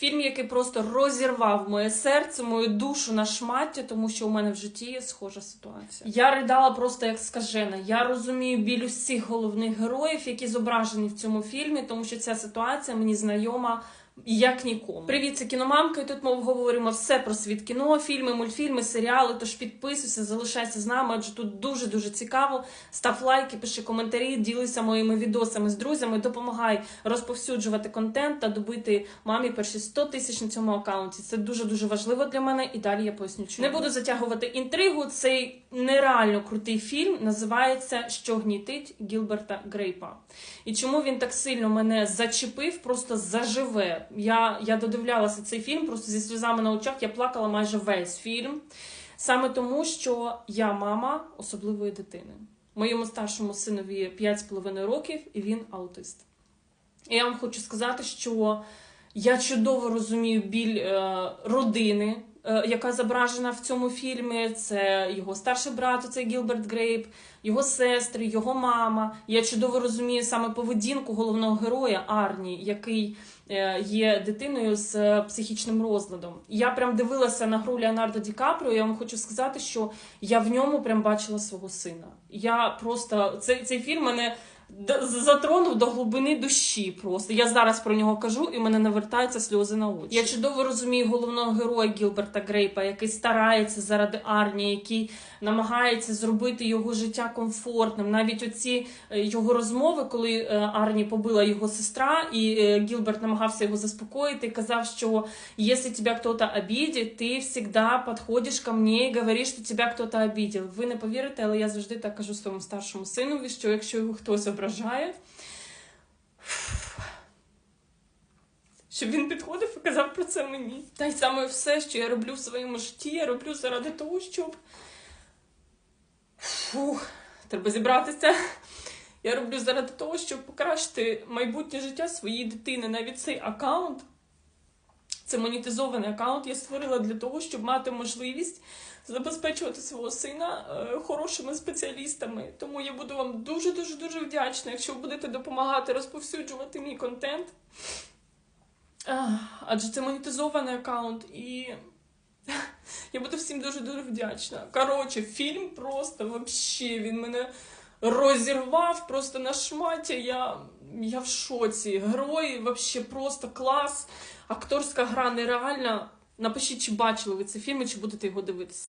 Фільм, який просто розірвав моє серце, мою душу на шматі, тому що у мене в житті є схожа ситуація. Я ридала просто як скажена. Я розумію біль усіх головних героїв, які зображені в цьому фільмі, тому що ця ситуація мені знайома. Як нікому. Привіт, це кіномамка, і тут ми обговорюємо все про світ кіно, фільми, мультфільми, серіали. Тож підписуйся, залишайся з нами, адже тут дуже дуже цікаво. Став лайки, пиши коментарі, ділися моїми відосами з друзями, допомагай розповсюджувати контент та добити мамі перші 100 тисяч на цьому аккаунті. Це дуже дуже важливо для мене. І далі я поясню. Чому. Не буду затягувати інтригу. Цей нереально крутий фільм називається Що гнітить Гілберта Грейпа. І чому він так сильно мене зачепив, просто заживе. Я, я додивлялася цей фільм просто зі сльозами на очах. Я плакала майже весь фільм. Саме тому, що я мама особливої дитини. Моєму старшому синові 5,5 років, і він аутист. І я вам хочу сказати, що я чудово розумію біль е, родини, яка зображена в цьому фільмі. Це його старший брат, це Гілберт Грейп, його сестри, його мама. Я чудово розумію саме поведінку головного героя Арні, який е, є дитиною з е, психічним розладом. Я прям дивилася на гру Леонардо Ді Капріо. Я вам хочу сказати, що я в ньому прям бачила свого сина. Я просто цей, цей фільм мене затронув до глибини душі. Просто я зараз про нього кажу, і в мене навертаються сльози на очі. Я чудово розумію головного героя Гілберта Грейпа, який старається заради Арні, який намагається зробити його життя комфортним. Навіть оці е, його розмови, коли е, Арні побила його сестра, і е, Гілберт намагався його заспокоїти, і казав, що якщо тебе хтось обидит, ти завжди підходиш ко мені і говориш, що тебе хтось обидел. Ви не повірите, але я завжди так кажу своєму старшому синові, що якщо його хтось ображає, щоб він підходив і казав про це мені. Та й саме все, що я роблю в своєму житті, я роблю заради того, щоб. Фух, треба зібратися. Я роблю заради того, щоб покращити майбутнє життя своєї дитини. Навіть цей аккаунт, це монетизований аккаунт, я створила для того, щоб мати можливість забезпечувати свого сина е, хорошими спеціалістами. Тому я буду вам дуже дуже дуже вдячна, якщо ви будете допомагати розповсюджувати мій контент. Адже це монетизований аккаунт і. Я буду всім дуже дуже вдячна. Коротше, фільм просто вообще він мене розірвав просто на шматі. Я, я в шоці. Герої вообще просто клас. Акторська гра нереальна. Напишіть, чи бачили ви цей фільм чи будете його дивитися.